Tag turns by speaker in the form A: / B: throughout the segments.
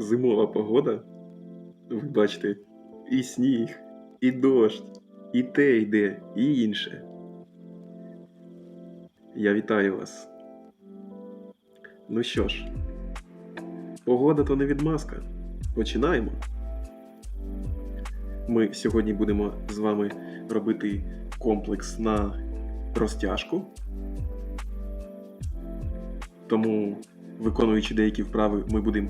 A: зимова погода. Ви бачите, і сніг, і дощ, і те йде, і інше. Я вітаю вас. Ну що ж, погода то не відмазка. Починаємо. Ми сьогодні будемо з вами робити комплекс на розтяжку. Тому, виконуючи деякі вправи, ми будемо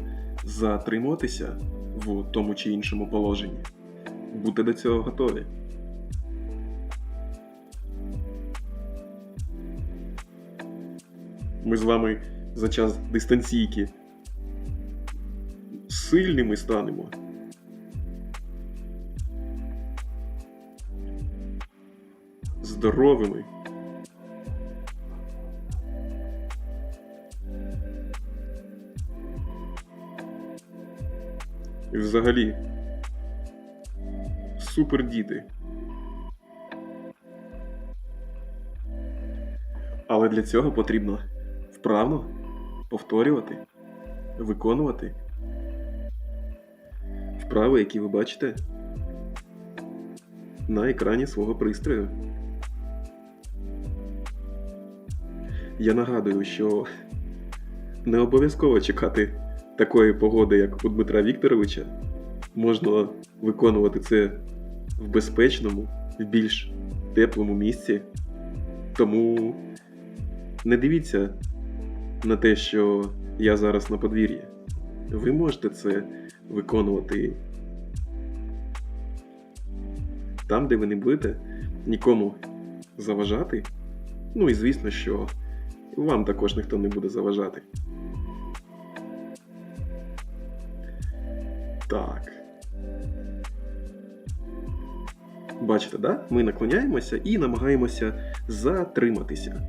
A: затримуватися в тому чи іншому положенні. Будьте до цього готові. Ми з вами за час дистанційки сильними станемо. Здоровими. І взагалі супер діти. Але для цього потрібно вправно повторювати, виконувати вправи, які ви бачите на екрані свого пристрою. Я нагадую, що не обов'язково чекати такої погоди, як у Дмитра Вікторовича. Можна виконувати це в безпечному, в більш теплому місці. Тому не дивіться на те, що я зараз на подвір'ї. Ви можете це виконувати там, де ви не будете нікому заважати. Ну і звісно, що вам також ніхто не буде заважати. Так. Бачите, да? Ми наклоняємося і намагаємося затриматися.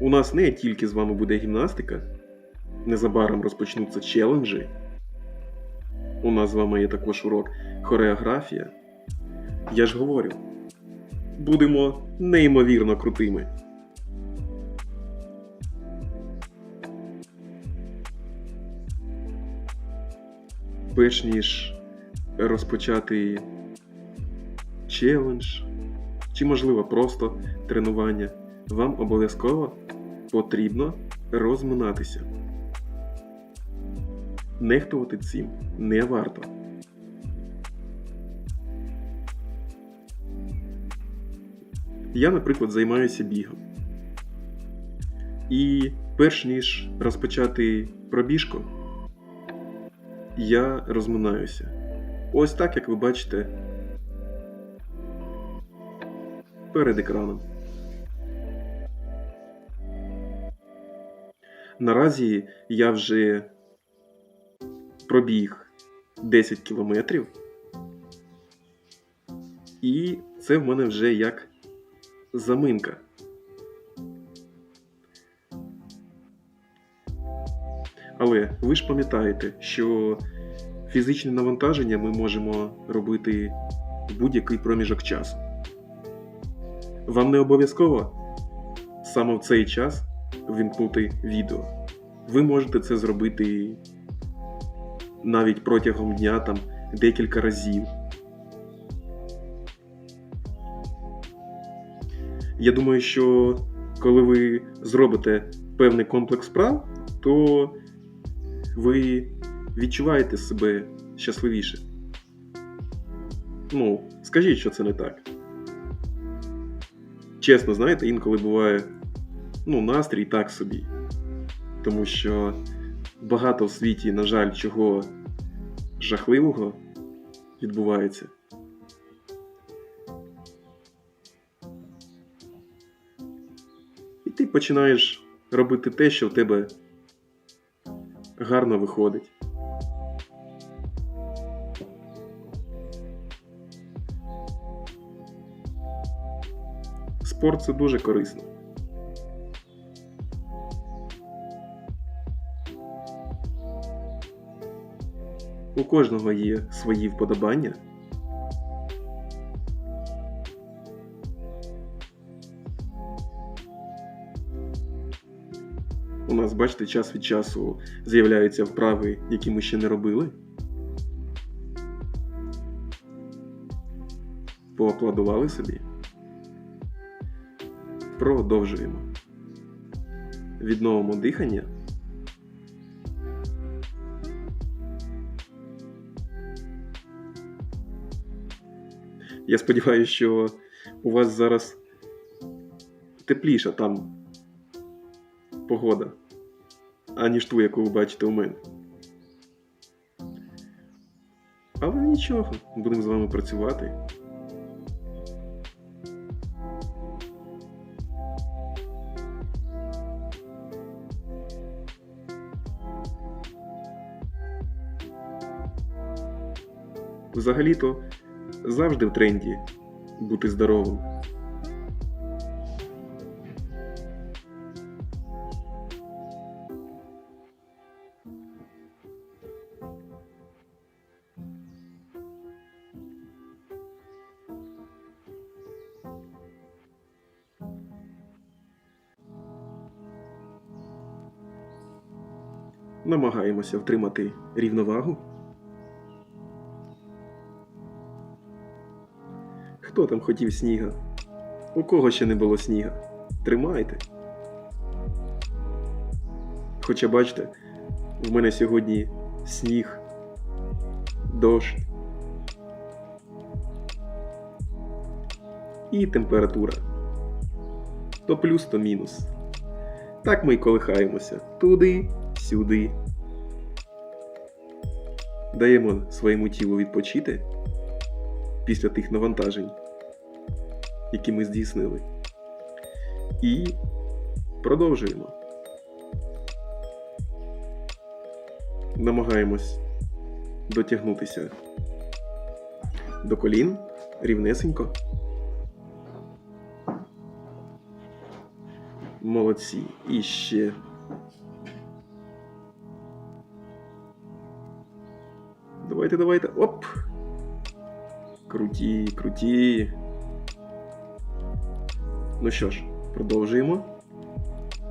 A: У нас не тільки з вами буде гімнастика, незабаром розпочнуться челенджі. У нас з вами є також урок хореографія. Я ж говорю, будемо неймовірно крутими. Перш ніж розпочати челендж, чи, можливо, просто тренування, вам обов'язково потрібно розминатися. Нехтувати цим не варто. Я, наприклад, займаюся бігом. І перш ніж розпочати пробіжку, я розминаюся. Ось так, як ви бачите, перед екраном. Наразі я вже пробіг 10 кілометрів, і це в мене вже як заминка. Але ви ж пам'ятаєте, що фізичне навантаження ми можемо робити в будь-який проміжок часу. Вам не обов'язково саме в цей час вімкнути відео. Ви можете це зробити навіть протягом дня там декілька разів. Я думаю, що коли ви зробите певний комплекс справ, то ви відчуваєте себе щасливіше. Ну, скажіть, що це не так. Чесно, знаєте, інколи буває ну, настрій так собі. Тому що багато в світі, на жаль, чого жахливого відбувається. І ти починаєш робити те, що в тебе гарно виходить. Спорт це дуже корисно. У кожного є свої вподобання. Бачите, час від часу з'являються вправи, які ми ще не робили. Поаплодували собі. Продовжуємо. Відновимо дихання. Я сподіваюся, що у вас зараз тепліша там погода, аніж ту, яку ви бачите у мене. Але нічого, будемо з вами працювати. Взагалі-то завжди в тренді бути здоровим. Намагаємося втримати рівновагу. Хто там хотів сніга? У кого ще не було сніга? Тримайте. Хоча бачите, в мене сьогодні сніг, дощ і температура. То плюс, то мінус. Так ми й колихаємося туди, сюди. Даємо своєму тілу відпочити після тих навантажень, які ми здійснили. І продовжуємо. Намагаємось дотягнутися до колін рівнесенько. Молодці. І ще. Давайте, давайте. Оп! Круті, круті. Ну що ж, продовжуємо.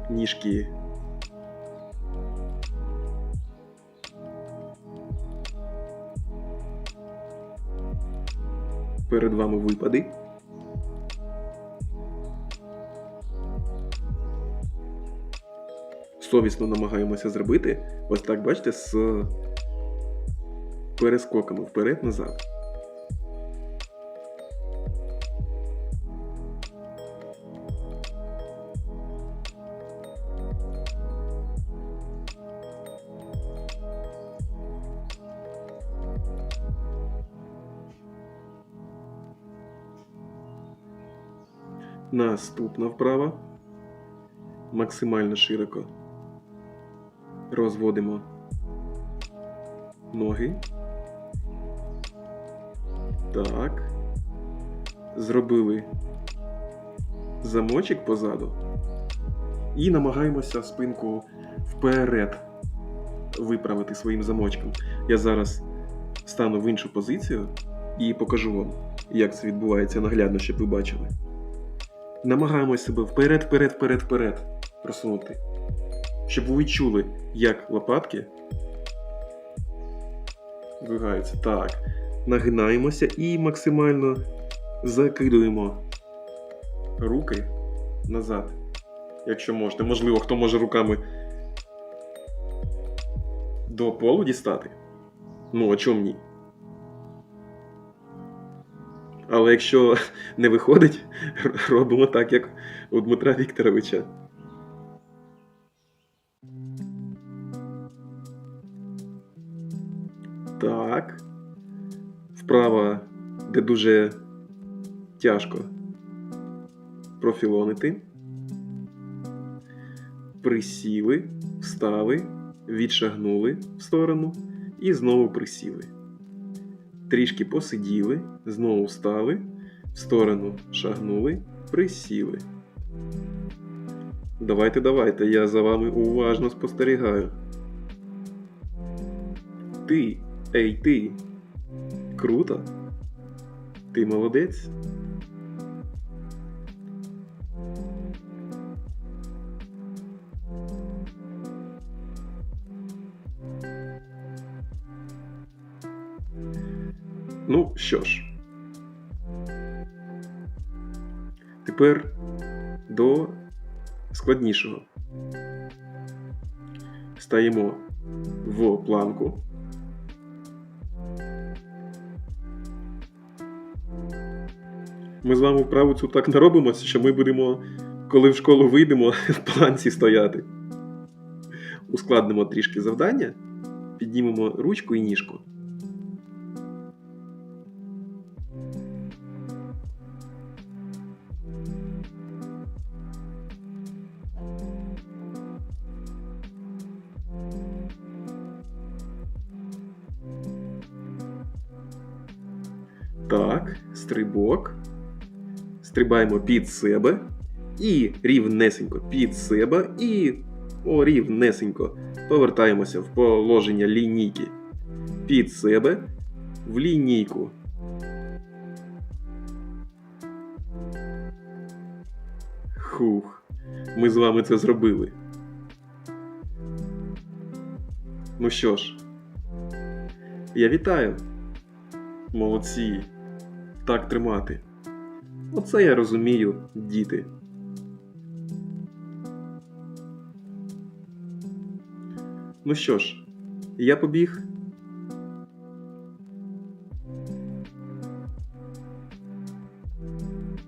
A: Ніжки. Перед вами випади. Совісно намагаємося зробити. Ось так, бачите, з перескоками вперед-назад. Наступна вправа. Максимально широко розводимо ноги. Так. Зробили замочок позаду. І намагаємося спинку вперед виправити своїм замочком. Я зараз стану в іншу позицію і покажу вам, як це відбувається наглядно, щоб ви бачили. Намагаємося себе вперед, вперед, вперед, вперед просунути. Щоб ви відчули, як лопатки двигаються. Так. Нагинаємося і максимально закидуємо руки назад. Якщо можете. Можливо, хто може руками до полу дістати. Ну, а чому ні? Але якщо не виходить, робимо так, як у Дмитра Вікторовича. Де дуже тяжко профілонити. Присіли, встали, відшагнули в сторону і знову присіли. Трішки посиділи, знову встали, в сторону шагнули, присіли. Давайте, давайте, я за вами уважно спостерігаю. Ти, ей ти. Круто. Ти молодець. Ну що ж, тепер до складнішого. Стаємо в планку. Ми з вами вправу цю так не робимо, що ми будемо, коли в школу вийдемо, в планці стояти. Ускладнимо трішки завдання, піднімемо ручку і ніжку. Стрибаємо під себе. І рівнесенько під себе. І о, рівнесенько повертаємося в положення лінійки. Під себе в лінійку. Хух, ми з вами це зробили. Ну що ж, я вітаю. Молодці. Так тримати. Оце я розумію, діти. Ну що ж, я побіг.